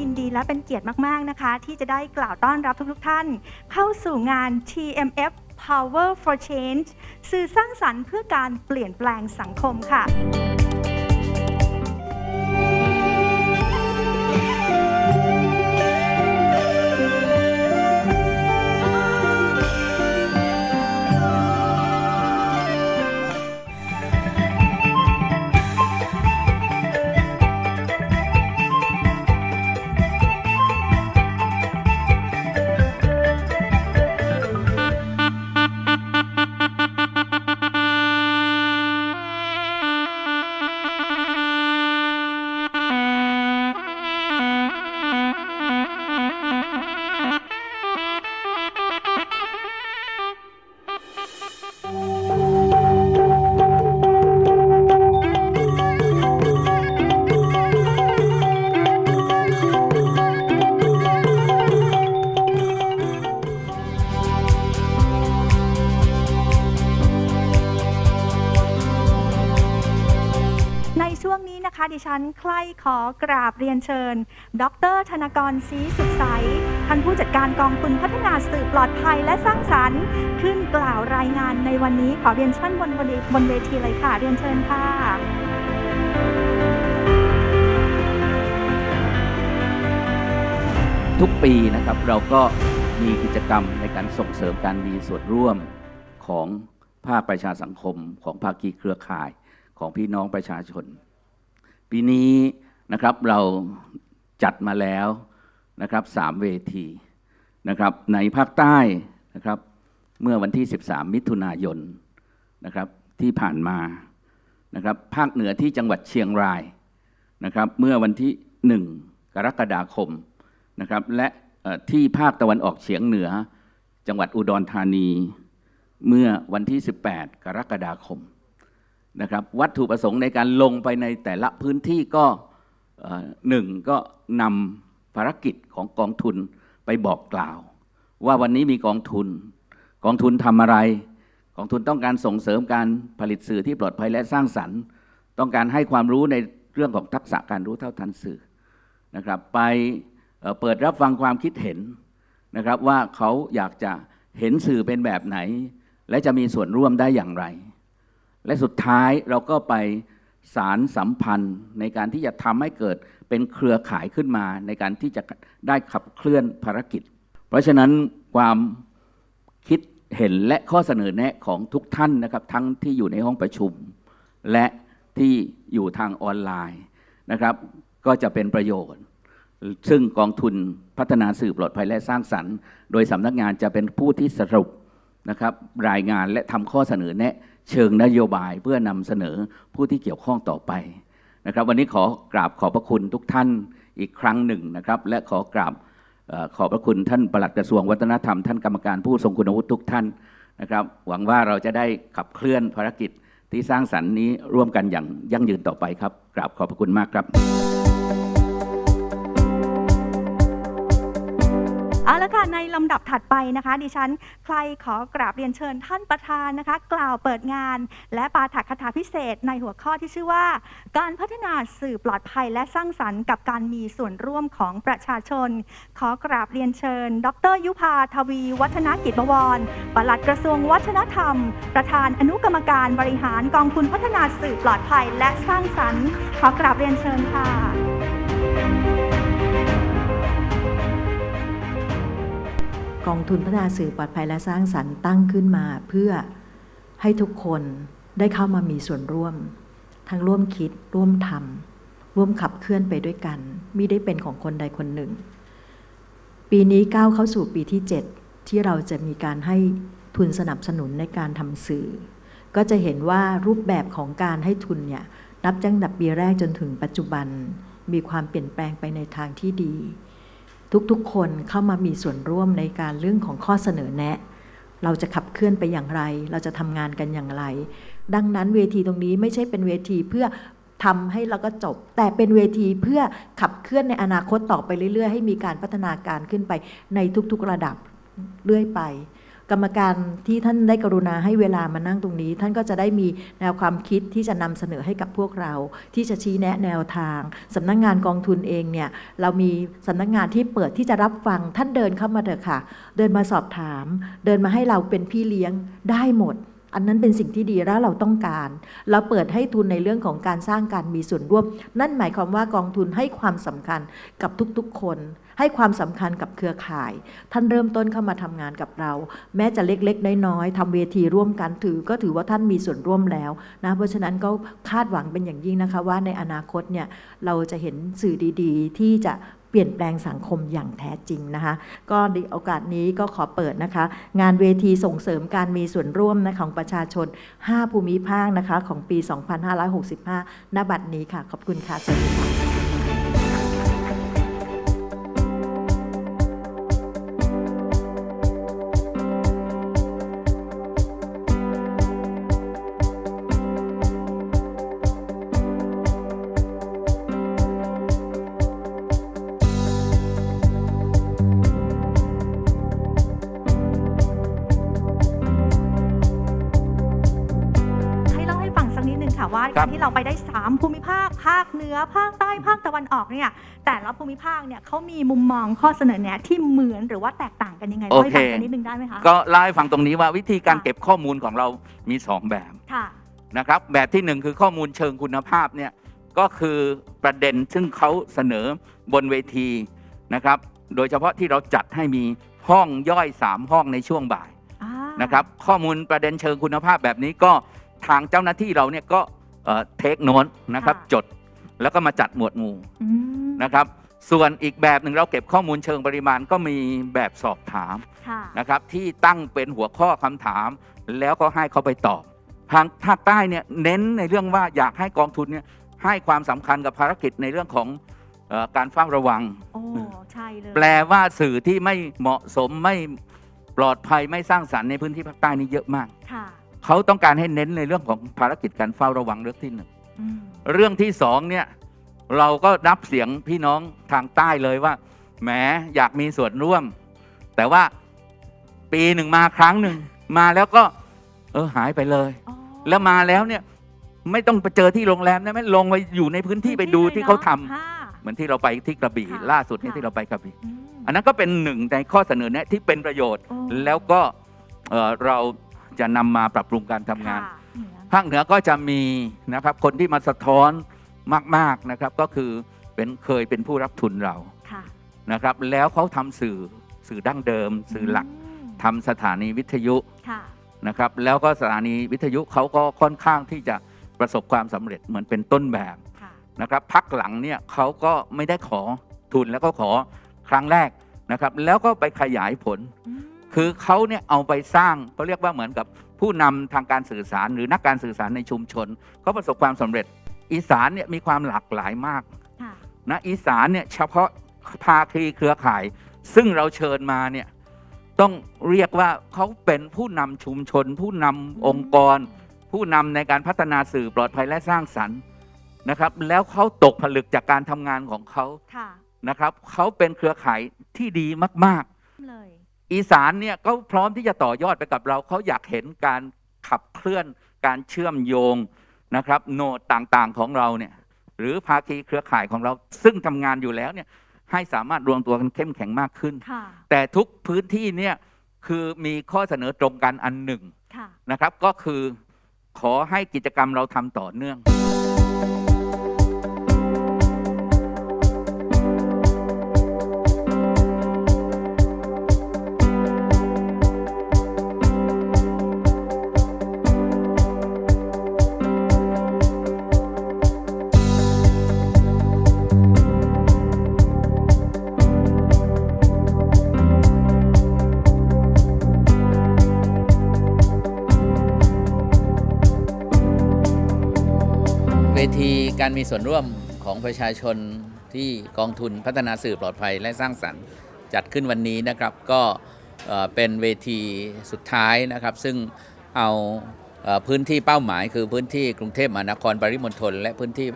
ยินดีและเป็นเกียรติมาก ๆ นะคะ ที่จะได้กล่าวต้อนรับทุกๆท่าน เข้าสู่งาน TMF Power for Change สื่อสร้างสรรค์เพื่อการเปลี่ยนแปลงสังคมค่ะ วงนี้นะคะ ดิฉันใคร่ขอกราบเรียนเชิญ ดร ธนกรศรีสุขใสท่านผู้จัดการกองทุนพัฒนาสื่อปลอดภัยและสร้างสรรค์ ขึ้นกล่าวรายงานในวันนี้ขอเรียนเชิญบนบนบนเวทีเลยค่ะ เรียนเชิญค่ะ ทุกปีนะครับเราก็มีกิจกรรมในการส่งเสริมการมีส่วนร่วมของภาคประชาสังคมของภาคีเครือข่ายของพี่น้องประชาชน ปีนี้นะครับเราจัดมาแล้วนะครับสามเวทีนะครับในภาคใต้นะครับเมื่อวันที่ 13 มิถุนายนนะครับที่ผ่านมานะครับภาคเหนือที่จังหวัดเชียงรายนะครับเมื่อวันที่ 1 กรกฎาคมนะครับและที่ภาคตะวันออกเฉียงเหนือ จังหวัดอุดรธานี เมื่อวันที่ 18 กรกฎาคม นะครับวัตถุประสงค์ในการลงไปในแต่ละพื้นที่ก็หนึ่งก็นำภารกิจของกองทุนไปบอกกล่าว ว่าวันนี้มีกองทุน กองทุนทำอะไร กองทุนต้องการส่งเสริมการผลิตสื่อที่ปลอดภัยและสร้างสรรค์ ต้องการให้ความรู้ในเรื่องของทักษะการรู้เท่าทันสื่อนะครับ ไปเปิดรับฟังความคิดเห็นนะครับว่าเขาอยากจะเห็นสื่อเป็นแบบไหน และจะมีส่วนร่วมได้อย่างไร และสุดท้ายเราก็ไปสารสัมพันธ์ในการที่จะทำให้เกิดเป็นเครือข่ายขึ้นมา ในการที่จะได้ขับเคลื่อนภารกิจ เพราะฉะนั้นความคิดเห็นและข้อเสนอแนะของทุกท่านนะครับ ทั้งที่อยู่ในห้องประชุม และที่อยู่ทางออนไลน์นะครับ ก็จะเป็นประโยชน์ ซึ่งกองทุนพัฒนาสื่อปลอดภัยและสร้างสรรค์ โดยสำนักงานจะเป็นผู้ที่สรุปนะครับ รายงานและทำข้อเสนอแนะ เชิงนโยบายเพื่อนำเสนอผู้ที่เกี่ยวข้องต่อไปนะครับ วันนี้ขอกราบขอบพระคุณทุกท่านอีกครั้งหนึ่งนะครับ และขอกราบขอบพระคุณท่านปลัดกระทรวงวัฒนธรรมท่านกรรมการผู้ทรงคุณวุฒิทุกท่านนะครับ หวังว่าเราจะได้ขับเคลื่อนภารกิจที่สร้างสรรค์นี้ร่วมกันอย่างยั่งยืนต่อไปครับ กราบขอบพระคุณมากครับ เอาละค่ะในลำดับถัดไปนะคะ ดิฉันใครขอกราบเรียนเชิญท่านประธานนะคะ กล่าวเปิดงาน และปาฐกถาพิเศษในหัวข้อที่ชื่อว่า การพัฒนาสื่อปลอดภัยและสร้างสรรค์กับการมีส่วนร่วมของประชาชน ขอกราบเรียนเชิญ ดร ยุพาทวี วัฒนกิจบวรปลัดกระทรวงวัฒนธรรม ประธานอนุกรรมการบริหารกองทุนพัฒนาสื่อปลอดภัยและสร้างสรรค์ ขอกราบเรียนเชิญค่ะ กองทุนพัฒนาสื่อปลอดภัยและสร้างสรรค์ตั้งขึ้นมา เพื่อให้ทุกคนได้เข้ามามีส่วนร่วม ทั้งร่วมคิดร่วมทำร่วมขับเคลื่อนไปด้วยกันมิได้เป็นของคนใดคนหนึ่ง ปีนี้ก้าวเข้าสู่ปีที่ 7 ที่เราจะมีการให้ทุนสนับสนุนในการทำสื่อ ก็จะเห็นว่ารูปแบบของการให้ทุนเนี่ยนับตั้งแต่ปีแรกจนถึงปัจจุบัน มีความเปลี่ยนแปลงไปในทางที่ดี ทุกๆ คนเข้ามามีส่วนร่วมในการเรื่องของข้อเสนอแนะ เราจะขับเคลื่อนไปอย่างไร เราจะทำงานกันอย่างไร ดังนั้นเวทีตรงนี้ไม่ใช่เป็นเวทีเพื่อทำให้เราก็จบ แต่เป็นเวทีเพื่อขับเคลื่อนในอนาคตต่อไปเรื่อยๆ ให้มีการพัฒนาการขึ้นไปในทุกๆระดับเรื่อยไป กรรมการที่ท่านได้กรุณาให้เวลามานั่งตรงนี้ ท่านก็จะได้มีแนวความคิดที่จะนำเสนอให้กับพวกเรา ที่จะชี้แนะแนวทางสำนักงงานกองทุนเองเนี่ยเรามีสำนักงงานที่เปิดที่จะรับฟังท่านเดินเข้ามาเถอะค่ะ เดินมาสอบถาม เดินมาให้เราเป็นพี่เลี้ยงได้หมด อันนั้นเป็นสิ่งที่ดีและเราต้องการ เราเปิดให้ทุนในเรื่องของการสร้างการมีส่วนร่วม นั่นหมายความว่ากองทุนให้ความสำคัญกับทุกๆ คน ให้ความสำคัญกับเครือข่าย ท่านเริ่มต้นเข้ามาทำงานกับเรา แม้จะเล็กๆ น้อยๆทำเวทีร่วมกันถือ ก็ถือว่าท่านมีส่วนร่วมแล้วนะเพราะฉะนั้นก็คาดหวังเป็นอย่างยิ่งนะคะว่าในอนาคตเนี่ยเราจะเห็นสื่อดีๆ ที่จะ ลี่ยนแปลงสังคมอย่างแท้จริงนะคะ ก็โอกาสนี้ก็ขอเปิดนะคะ งานเวทีส่งเสริมการมีส่วนร่วมนะของประชาชน 5 ภูมิภาคนะคะ ของปี 2565 ณ บัดนี้ค่ะ ขอบคุณค่ะ สวัสดีค่ะ นิดนึงค่ะว่าครักาบ รที่เราไปได้ 3 ภูมิภาค ภาคเหนือ ภาคใต้ ภาคตะวันออกเนี่ย แต่ละภูมิภาคเนี่ยเขามีมุมมองข้อเสนอแนะที่เหมือนหรือว่าแตกต่างกันยังไงโอเล่าให้เคฟังสักนิดนึงได้ไหมคะ ก็เล่าให้ฟังตรงนี้ว่าวิธีการค่ะ เก็บข้อมูลของเรามี 2 แบบค่ะ นะครับ แบบที่หนึ่งคือข้อมูลเชิงคุณภาพเนี่ยก็คือประเด็นซึ่งเขาเสนอบนเวทีนะครับ โดยเฉพาะที่เราจัดให้มีห้องย่อย 3 ห้องในช่วงบ่าย อ่านะครับข้อมูลประเด็นเชิงคุณภาพแบบนี้ก็ทางเจ้าหน้าที่เราเนี่ยก็ เทคโน e นะครับจดแล้วก็มาจัดหมวดหมู่อืมนะครับ ส่วนอีกแบบหนึ่งเราเก็บข้อมูลเชิงปริมาณก็มีแบบสอบถามค่ะนะครับ ที่ตั้งเป็นหัวข้อคำถาม แล้วก็ให้เขาไปตอบทางภาคใต้เนี่ยเน้นในเรื่องว่าอยากให้กองทุนเนี่ยให้ความสำคัญกับภารกิจในเรื่องของเออการเฝ้าระวัง โอ้ใช่เลยแปลว่าสื่อที่ไม่เหมาะสมไม่ปลอดภัยไม่สร้างสรรค์ในพื้นที่ภาคใต้นี่เยอะมาก ค่ะ เขาต้องการให้เน้นในเรื่องของภารกิจการเฝ้าระวังเรื่องที่หนึ่งอืมเรื่องที่สองเนี่ยเราก็นับเสียงพี่น้องทางใต้เลยว่าแหมอยากมีส่วนร่วม แต่ว่าปีหนึ่งมาครั้งหนึ่งมาแล้วก็ เออหายไปเลยอ๋อแล้วมาแล้วเนี่ยไม่ต้องไปเจอที่โรงแรมนะไม่ลงไปอยู่ในพื้นที่ไปดูที่เขาทำค่ะเหมือนที่เราไปที่กระบี่ค่ะล่าสุดเนี่ยค่ะที่เราไปกระบี่อืมอันนั้นก็เป็นหนึ่งในข้อเสนอแนะที่เป็นประโยชน์โอ้แล้วก็เอ่อเรา จะนำมาปรับปรุงการทำงานค่ะเหนือภาคเหนือก็จะมีนะครับคนที่มาสะท้อนมากๆนะครับก็คือเป็นเคยเป็นผู้รับทุนเราค่ะนะครับ แล้วเขาทำสื่อสื่อดั้งเดิม สื่อหลักมทำสถานีวิทยุค่ะ นะครับ แล้วก็สถานีวิทยุเขาก็ค่อนข้างที่จะประสบความสำเร็จเหมือนเป็นต้นแบบ ค่ะ นะครับพักหลังเนี่ยเขาก็ไม่ได้ขอทุนแล้วก็ขอครั้งแรกนะครับ แล้วก็ไปขยายผล อืม คือเขาเนี่ยเอาไปสร้างเขาเรียกว่าเหมือนกับผู้นำทางการสื่อสาร หรือนักการสื่อสารในชุมชนเขาประสบความสำเร็จ อีสานเนี่ยมีความหลากหลายมากค่ะนะอีสานเนี่ยเฉพาะภาคีเครือข่าย ซึ่งเราเชิญมาเนี่ยต้องเรียกว่าเขาเป็นผู้นำชุมชน ผู้นำองค์กร ผู้นำในการพัฒนาสื่อปลอดภัยและสร้างสรรค์นะครับ แล้วเขาตกผลึกจากการทำงานของเขาค่ะนะครับเขาเป็นเครือข่ายที่ดีมากๆเลย อีสานเนี่ยก็พร้อมที่จะต่อยอดไปกับเราเขาอยากเห็นการขับเคลื่อนการเชื่อมโยงนะครับโนดต่างๆของเราเนี่ยหรือภาคีเครือข่ายของเราซึ่งทำงานอยู่แล้วเนี่ยให้สามารถรวมตัวกันเข้มแข็งมากขึ้นค่ะแต่ทุกพื้นที่เนี่ยคือมีข้อเสนอตรงกันอันหนึ่งค่ะนะครับ ก็คือขอให้กิจกรรมเราทำต่อเนื่อง เวทีการมีส่วนร่วมของประชาชนที่กองทุนพัฒนาสื่อปลอดภัยและสร้างสรรค์จัดขึ้นวันนี้นะครับก็เป็นเวทีสุดท้ายนะครับ ซึ่งเอาพื้นที่เป้าหมาย คือพื้นที่กรุงเทพมหานครปริมณฑลและพื้นที่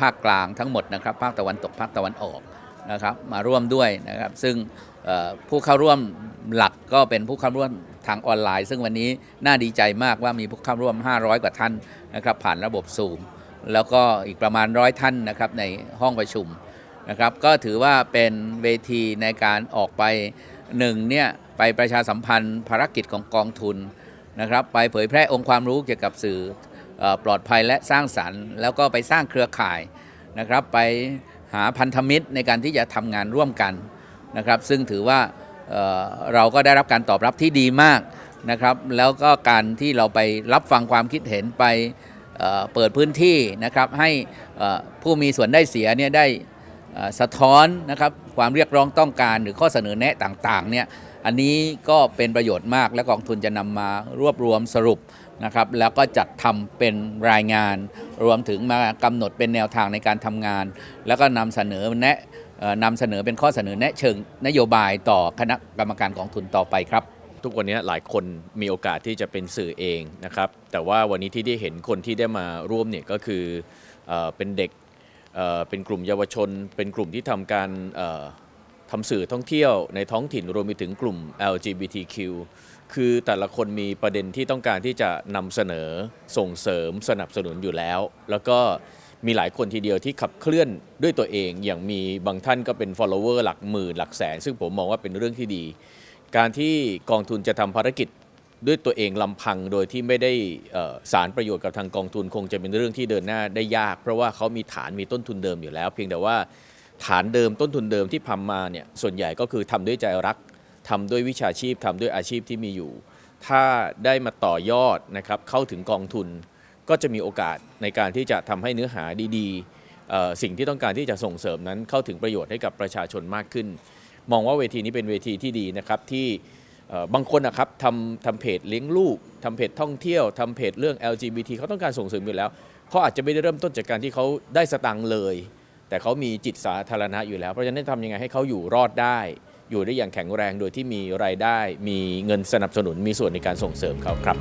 ภาคกลางทั้งหมดนะครับ ภาคตะวันตกภาคตะวันออกนะครับมาร่วมด้วยนะครับ ซึ่งผู้เข้าร่วมหลักก็เป็นผู้เข้าร่วมทางออนไลน์ ซึ่งวันนี้น่าดีใจมากว่ามีผู้เข้าร่วม 500 กว่าท่านนะครับผ่านระบบซูม แล้วก็อีกประมาณร้อยท่านนะครับในห้องประชุมนะครับ ก็ถือว่าเป็นเวทีในการออกไปหนึ่งเนี่ยไปประชาสัมพันธ์ภารกิจของกองทุนนะครับ ไปเผยแพร่องค์ความรู้เกี่ยวกับสื่ออปลอดภัยและสร้างสรรค์ แล้วก็ไปสร้างเครือข่ายนะครับ ไปหาพันธมิตรในการที่จะทำงานร่วมกันนะครับ ซึ่งถือว่าเราก็ได้รับการตอบรับที่ดีมากนะครับ แล้วก็การที่เราไปรับฟังความคิดเห็นไป เปิดพื้นที่นะครับให้ผู้มีส่วนได้เสียเนี่ยได้สะท้อนนะครับความเรียกร้องต้องการหรือข้อเสนอแนะต่างๆเนี่ยอันนี้ก็เป็นประโยชน์มากและกองทุนจะนำมารวบรวมสรุปนะครับแล้วก็จัดทำเป็นรายงาน รวมถึงมากำหนดเป็นแนวทางในการทำงาน แล้วก็นำเสนอแนะนำเสนอเป็นข้อเสนอแนะเชิงนโยบายต่อคณะกรรมการกองทุนต่อไปครับ ทุกวันนี้หลายคนมีโอกาสที่จะเป็นสื่อเองนะครับ แต่ว่าวันนี้ที่ได้เห็นคนที่ได้มาร่วมเนี่ยก็คือเออเป็นเด็กเอ่อเป็นกลุ่มเยาวชน เป็นกลุ่มที่ทำการเอ่อทำสื่อท่องเที่ยวในท้องถิ่นรวมไปถึงกลุ่ม LGBTQ คือแต่ละคนมีประเด็นที่ต้องการที่จะนำเสนอส่งเสริมสนับสนุนอยู่แล้ว แล้วก็มีหลายคนทีเดียวที่ขับเคลื่อนด้วยตัวเอง อย่างมีบางท่านก็เป็น follower หลักหมื่นหลักแสน ซึ่งผมมองว่าเป็นเรื่องที่ดี การที่กองทุนจะทำภารกิจด้วยตัวเองลำพังโดยที่ไม่ได้สารประโยชน์กับทางกองทุนคงจะเป็นเรื่องที่เดินหน้าได้ยาก เพราะว่าเขามีฐานมีต้นทุนเดิมอยู่แล้ว เพียงแต่ว่าฐานเดิมต้นทุนเดิมที่ทำมาเนี่ยส่วนใหญ่ก็คือทำด้วยใจรักทำด้วยวิชาชีพทำด้วยอาชีพที่มีอยู่ ถ้าได้มาต่อยอดนะครับเข้าถึงกองทุน ก็จะมีโอกาสในการที่จะทำให้เนื้อหาดีๆสิ่งที่ต้องการที่จะส่งเสริมนั้นเข้าถึงประโยชน์ให้กับประชาชนมากขึ้น มองว่าเวทีนี้เป็นเวทีที่ดีนะครับที่บางคนนะครับทำทำเพจเลี้ยงลูกทำเพจท่องเที่ยวทำเพจเรื่อง LGBT เขาต้องการส่งเสริมอยู่แล้วเขาอาจจะไม่ได้เริ่มต้นจากการที่เขาได้สตังค์เลย แต่เขามีจิตสาธารณะอยู่แล้ว เพราะฉะนั้นทำยังไงให้เขาอยู่รอดได้ อยู่ได้อย่างแข็งแรงโดยที่มีรายได้ มีเงินสนับสนุนมีส่วนในการส่งเสริมเขาครับ